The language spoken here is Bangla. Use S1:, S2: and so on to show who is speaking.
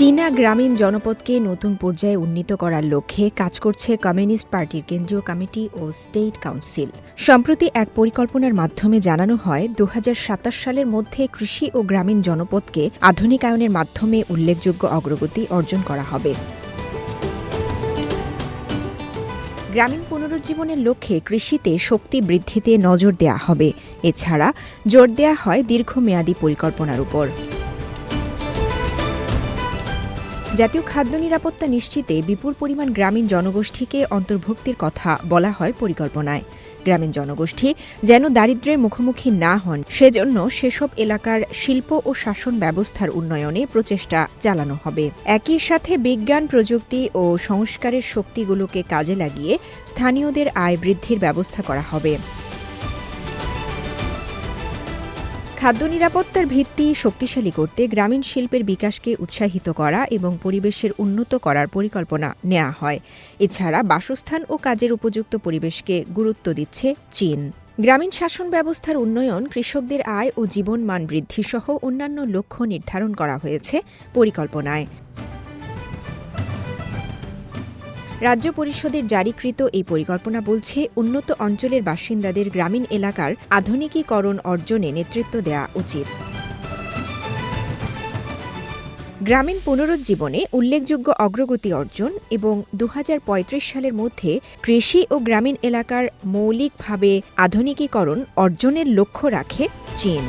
S1: চীনা গ্রামীণ জনপদকে নতুন পর্যায়ে উন্নীত করার লক্ষ্যে কাজ করছে কমিউনিস্ট পার্টির কেন্দ্রীয় কমিটি ও স্টেট কাউন্সিল। সম্প্রতি এক পরিকল্পনার মাধ্যমে জানানো হয় দু হাজার সাতাশ সালের মধ্যে কৃষি ও গ্রামীণ জনপদকে আধুনিকায়নের মাধ্যমে উল্লেখযোগ্য অগ্রগতি অর্জন করা হবে। গ্রামীণ পুনরুজ্জীবনের লক্ষ্যে কৃষিতে শক্তি বৃদ্ধিতে নজর দেওয়া হবে। এছাড়া জোর দেওয়া হয় দীর্ঘমেয়াদী পরিকল্পনার উপর। জাতীয় খাদ্য নিরাপত্তা নিশ্চিতে বিপুল পরিমাণ গ্রামীণ জনগোষ্ঠীকে অন্তর্ভুক্তির কথা বলা হয় পরিকল্পনায়। গ্রামীণ জনগোষ্ঠী যেন দারিদ্র্যের মুখোমুখি না হন, সেজন্য সেসব এলাকার শিল্প ও শাসন ব্যবস্থার উন্নয়নে প্রচেষ্টা চালানো হবে। একই সাথে বিজ্ঞান, প্রযুক্তি ও সংস্কারের শক্তিগুলোকে কাজে লাগিয়ে স্থানীয়দের আয় বৃদ্ধির ব্যবস্থা করা হবে। খাদ্য নিরাপত্তার ভিত্তি শক্তিশালী করতে গ্রামীণ শিল্পের বিকাশকে উৎসাহিত করা এবং পরিবেশের উন্নত করার পরিকল্পনা নেওয়া হয়। এছাড়া বাসস্থান ও কাজের উপযুক্ত পরিবেশকে গুরুত্ব দিচ্ছে চীন। গ্রামীণ শাসন ব্যবস্থার উন্নয়ন, কৃষকদের আয় ও জীবন মান বৃদ্ধি সহ অন্যান্য লক্ষ্য নির্ধারণ করা হয়েছে পরিকল্পনায়। রাজ্য পরিষদের জারিকৃত এই পরিকল্পনা বলছে, উন্নত অঞ্চলের বাসিন্দাদের গ্রামীণ এলাকার আধুনিকীকরণ অর্জনে নেতৃত্ব দেওয়া উচিত। গ্রামীণ পুনরুজ্জীবনে উল্লেখযোগ্য অগ্রগতি অর্জন এবং দু হাজার পঁয়ত্রিশ সালের মধ্যে কৃষি ও গ্রামীণ এলাকার মৌলিকভাবে আধুনিকীকরণ অর্জনের লক্ষ্য রাখে চীন।